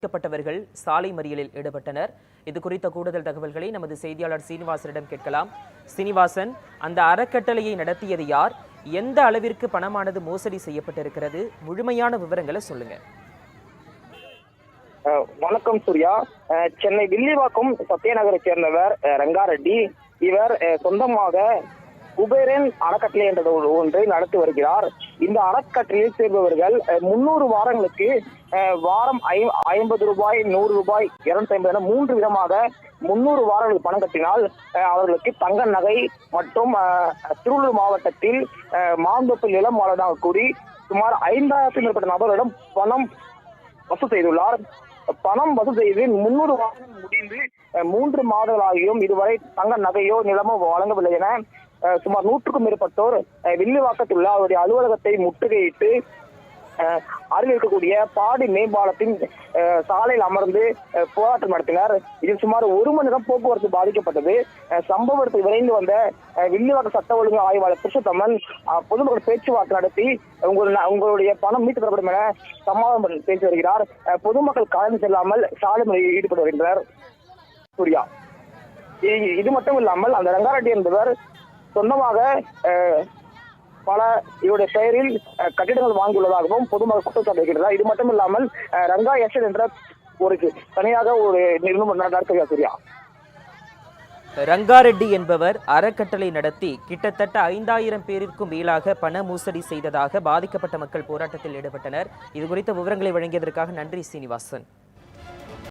பாதிக்கப்பட்டவர்கள் சாலை மறியலில் ஈடுபட்டனர். இது குறித்த கூடுதல் தகவல்களை நமது செய்தியாளர் சீனிவாசனிடம் கேட்கலாம். சீனிவாசன் அந்த அறக்கட்டளையை நடத்தியது யார்? எந்த அளவிற்கு பணமானது மோசடி செய்யப்பட்டிருக்கிறது? முழுமையான விவரங்களை சொல்லுங்க. வணக்கம் சூர்யா. சென்னை வில்லிவாக்கம் சத்யநகரை சேர்ந்தவர் ரங்காரெட்டி. இவர் சொந்தமாக குபேரன் அறக்கட்டளை என்ற ஒன்றை நடத்தி வருகிறார். இந்த அறக்கட்டளையில் சேர்பவர்கள் முன்னூறு வாரங்களுக்கு வாரம் ஐ- ஐம்பது ரூபாய் நூறு ரூபாய் இருநூத்தி ஐம்பது என மூன்று விதமாக முன்னூறு வாரங்களுக்கு பணம் கட்டினால் அவர்களுக்கு தங்க நகை மற்றும் திருவள்ளூர் மாவட்டத்தில் மாந்தோப்பில் இளம் நிலம் கூறி சுமார் ஐந்தாயிரத்துக்கும் மேற்பட்ட நபர்களிடம் பணம் வசூல் செய்துள்ளார். பணம் வசூல் செய்து முன்னூறு வாரங்கள் முடிந்து மூன்று மாதங்களாகியும் இதுவரை தங்க நகையோ நிலமோ வழங்கவில்லை என சுமார் நூற்றுக்கும் மேற்பட்டோர் அஹ், உள்ள அவருடைய அலுவலகத்தை முற்றுகையிட்டு அஹ், அருகில் இருக்கக்கூடிய பாடி மேம்பாலத்தின் சாலையில் அமர்ந்து போராட்டம் நடத்தினர். இதில் சுமார் ஒரு மணி நேரம் போக்குவரத்து பாதிக்கப்பட்டது. அஹ், சம்பவத்தை விரைந்து வந்த அஹ், வில்லிவாக்க சட்ட ஒழுங்கு ஆய்வாளர் புருஷோத்தமன் அஹ், பொதுமக்கள் பேச்சுவார்த்தை நடத்தி உங்கள் உங்களுடைய பணம் மீட்டு தரப்படும் என சமாதானம் பேசி வருகிறார். அஹ், பொதுமக்கள் கலந்து செல்லாமல் சாலை மறியலில் ஈடுபட்டு வருகின்றனர். சூர்யா. இது மட்டும் இல்லாமல் அந்த ரங்காரெட்டி என்பவர் சொந்தமாக பல இவருடைய பெயரில் கட்டிடங்கள் வாங்கியுள்ளதாகவும் பொதுமக்கள் குற்றச்சாட்டு வைக்கிறார் இது மட்டும் இல்லாமல் ரங்கா எஸ்எல் என்ற ஒரு தனியாக ஒரு நிறுவனம் நடத்துகிறார் சரியா? ரங்காரெட்டி என்பவர் அறக்கட்டளை நடத்தி கிட்டத்தட்ட ஐந்தாயிரம் பேரிற்கும் மேலாக பண மோசடி செய்ததாக பாதிக்கப்பட்ட மக்கள் போராட்டத்தில் ஈடுபட்டனர். இது குறித்த விவரங்களை வழங்கியதற்காக நன்றி சீனிவாசன்.